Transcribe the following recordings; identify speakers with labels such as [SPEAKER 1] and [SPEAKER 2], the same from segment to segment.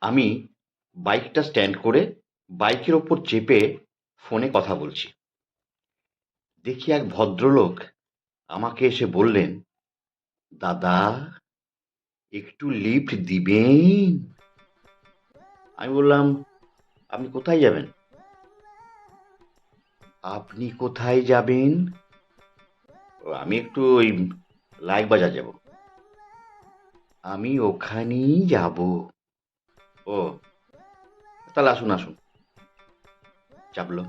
[SPEAKER 1] আমি বাইকটা স্ট্যান্ড করে বাইকের ওপর চেপে ফোনে কথা বলছি। দেখি এক ভদ্রলোক আমাকে এসে বললেন দাদা একটু লিফট দিবেন? আমি বললাম আপনি কোথায় যাবেন? আপনি কোথায় যাবেন? "ও, আমি একটু ওই লাইক বাজার যাব। আমি ওখানেই যাব। ও, তাহলে আসুন আসুন। চাপলো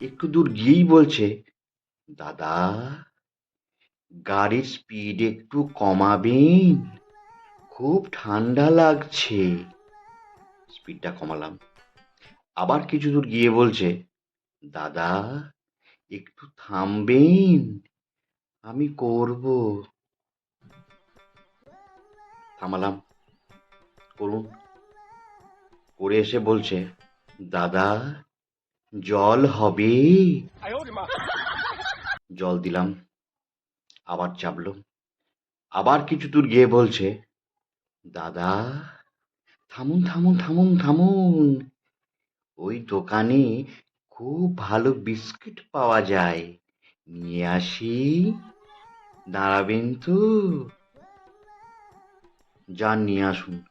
[SPEAKER 1] একটু দূর গিয়েই বলছে, দাদা, গাড়ির স্পিড একটু কমাবেন। খুব ঠান্ডা লাগছে। স্পিডটা কমালাম। আবার কিছু দূর গিয়ে বলছে, দাদা, একটু থামবেন, আমি করব। থামালাম। করুন। করে এসে বলছে দাদা জল হবে। জল দিলাম আবার চাপলো। আবার কিছু দূর গিয়ে বলছে দাদা থামুন থামুন থামুন থামুন। ওই দোকানে খুব ভালো বিস্কিট পাওয়া যায়। নিয়ে আসি। দাঁড়াবেন তো। যান নিয়ে আসুন।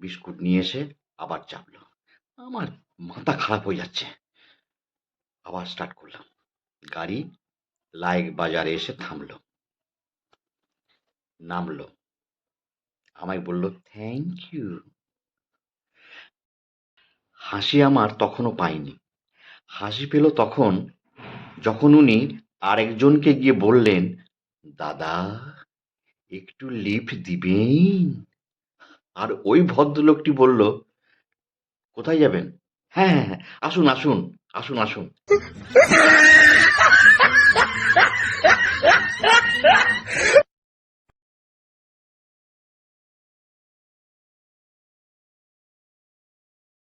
[SPEAKER 1] বিস্কুট নিয়ে এসে আবার চাপলো। আমার মাথা খারাপ হয়ে যাচ্ছে। আবার স্টার্ট করলাম। গাড়ি লাইক বাজারে এসে থামলো। নামলো। আমায় বলল থ্যাংক ইউ হাসি আমার তখনও পাইনি। হাসি পেল তখন যখন উনি আরেকজনকে গিয়ে বললেন, দাদা, একটু লিফট দিবেন? আর ওই ভদ্রলোকটি বলল কোথায় যাবেন? হ্যাঁ হ্যাঁ হ্যাঁ আসুন আসুন আসুন আসুন।